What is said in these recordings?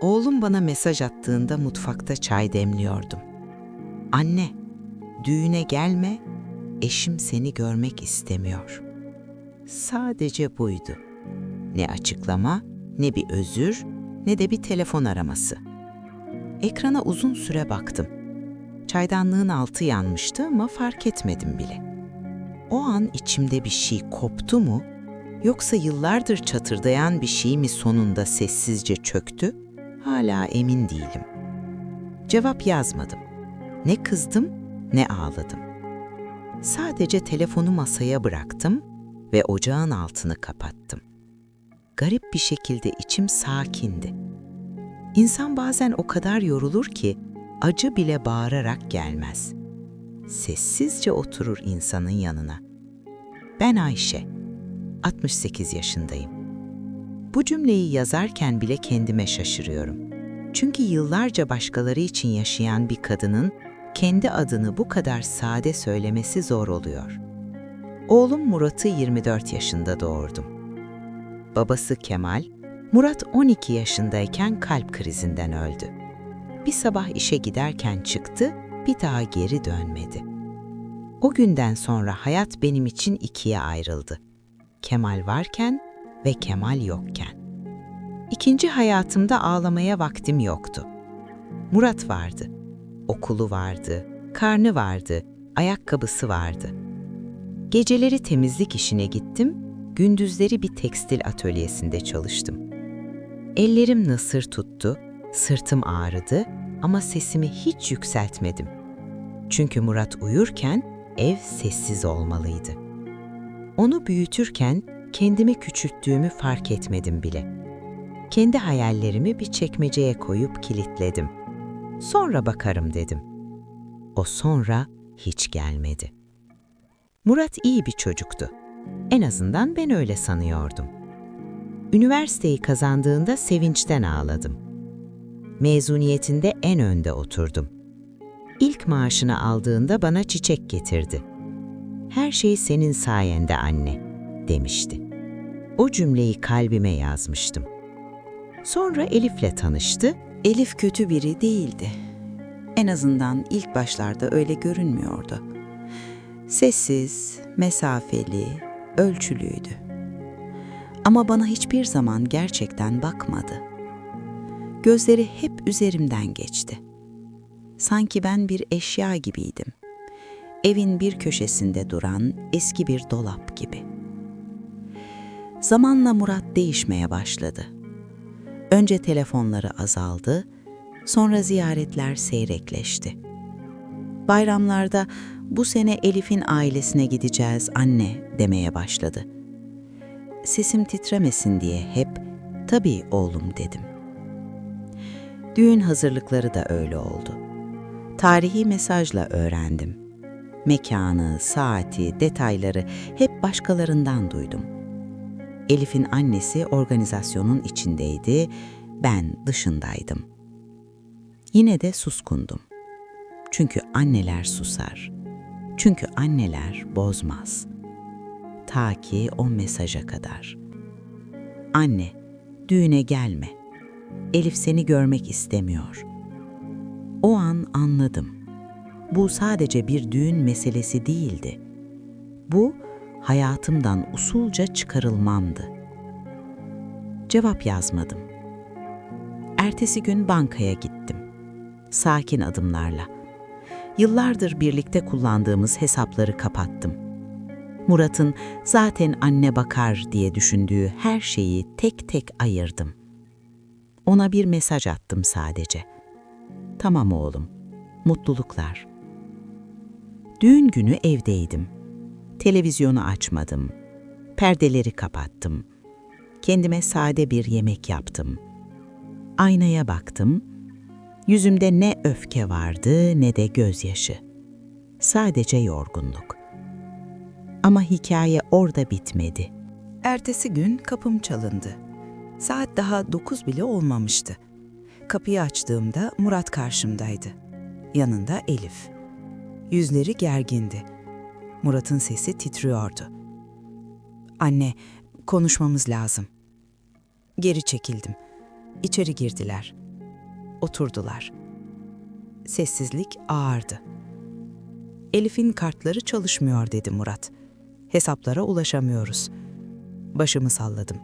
Oğlum bana mesaj attığında mutfakta çay demliyordum. Anne, düğüne gelme, eşim seni görmek istemiyor. Sadece buydu. Ne açıklama, ne bir özür, ne de bir telefon araması. Ekrana uzun süre baktım. Çaydanlığın altı yanmıştı ama fark etmedim bile. O an içimde bir şey koptu mu, yoksa yıllardır çatırdayan bir şey mi sonunda sessizce çöktü? Hala emin değilim. Cevap yazmadım. Ne kızdım ne ağladım. Sadece telefonu masaya bıraktım ve ocağın altını kapattım. Garip bir şekilde içim sakindi. İnsan bazen o kadar yorulur ki acı bile bağırarak gelmez. Sessizce oturur insanın yanına. Ben Ayşe, 68 yaşındayım. Bu cümleyi yazarken bile kendime şaşırıyorum. Çünkü yıllarca başkaları için yaşayan bir kadının kendi adını bu kadar sade söylemesi zor oluyor. Oğlum Murat'ı 24 yaşında doğurdum. Babası Kemal, Murat 12 yaşındayken kalp krizinden öldü. Bir sabah işe giderken çıktı, bir daha geri dönmedi. O günden sonra hayat benim için ikiye ayrıldı. Kemal varken ve Kemal yokken. İkinci hayatımda ağlamaya vaktim yoktu. Murat vardı. Okulu vardı, karnı vardı, ayakkabısı vardı. Geceleri temizlik işine gittim, gündüzleri bir tekstil atölyesinde çalıştım. Ellerim nasır tuttu, sırtım ağrıdı ama sesimi hiç yükseltmedim. Çünkü Murat uyurken ev sessiz olmalıydı. Onu büyütürken kendimi küçülttüğümü fark etmedim bile. Kendi hayallerimi bir çekmeceye koyup kilitledim. Sonra bakarım dedim. O sonra hiç gelmedi. Murat iyi bir çocuktu. En azından ben öyle sanıyordum. Üniversiteyi kazandığında sevinçten ağladım. Mezuniyetinde en önde oturdum. İlk maaşını aldığında bana çiçek getirdi. Her şey senin sayende anne, demişti. O cümleyi kalbime yazmıştım. Sonra Elif'le tanıştı. Elif kötü biri değildi. En azından ilk başlarda öyle görünmüyordu. Sessiz, mesafeli, ölçülüydü. Ama bana hiçbir zaman gerçekten bakmadı. Gözleri hep üzerimden geçti. Sanki ben bir eşya gibiydim. Evin bir köşesinde duran eski bir dolap gibi. Zamanla Murat değişmeye başladı. Önce telefonları azaldı, sonra ziyaretler seyrekleşti. Bayramlarda bu sene Elif'in ailesine gideceğiz anne demeye başladı. Sesim titremesin diye hep tabii oğlum dedim. Düğün hazırlıkları da öyle oldu. Tarihi mesajla öğrendim. Mekanı, saati, detayları hep başkalarından duydum. Elif'in annesi organizasyonun içindeydi, ben dışındaydım. Yine de suskundum. Çünkü anneler susar. Çünkü anneler bozmaz. Ta ki o mesaja kadar. Anne, düğüne gelme. Elif seni görmek istemiyor. O an anladım. Bu sadece bir düğün meselesi değildi. Bu hayatımdan usulca çıkarılmamdı. Cevap yazmadım. Ertesi gün bankaya gittim. Sakin adımlarla. Yıllardır birlikte kullandığımız hesapları kapattım. Murat'ın zaten anne bakar diye düşündüğü her şeyi tek tek ayırdım. Ona bir mesaj attım sadece. Tamam oğlum, mutluluklar. Düğün günü evdeydim. Televizyonu açmadım. Perdeleri kapattım. Kendime sade bir yemek yaptım. Aynaya baktım. Yüzümde ne öfke vardı ne de gözyaşı. Sadece yorgunluk. Ama hikaye orada bitmedi. Ertesi gün kapım çalındı. Saat daha dokuz bile olmamıştı. Kapıyı açtığımda Murat karşımdaydı. Yanında Elif. Yüzleri gergindi. Murat'ın sesi titriyordu. Anne, konuşmamız lazım. Geri çekildim. İçeri girdiler. Oturdular. Sessizlik ağırdı. Elif'in kartları çalışmıyor dedi Murat. Hesaplara ulaşamıyoruz. Başımı salladım.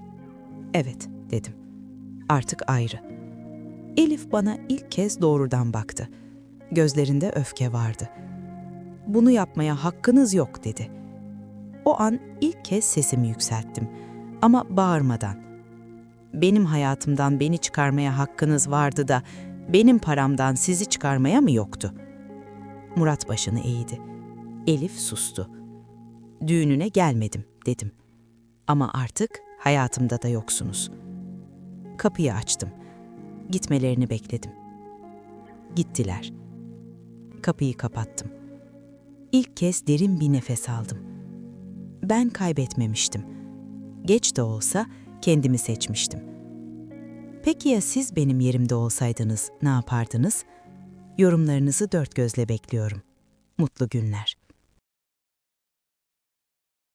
Evet dedim. Artık ayrı. Elif bana ilk kez doğrudan baktı. Gözlerinde öfke vardı. Bunu yapmaya hakkınız yok dedi. O an ilk kez sesimi yükselttim ama bağırmadan. Benim hayatımdan beni çıkarmaya hakkınız vardı da benim paramdan sizi çıkarmaya mı yoktu? Murat başını eğdi. Elif sustu. Düğününe gelmedim dedim. Ama artık hayatımda da yoksunuz. Kapıyı açtım. Gitmelerini bekledim. Gittiler. Kapıyı kapattım. İlk kez derin bir nefes aldım. Ben kaybetmemiştim. Geç de olsa kendimi seçmiştim. Peki ya siz benim yerimde olsaydınız ne yapardınız? Yorumlarınızı dört gözle bekliyorum. Mutlu günler.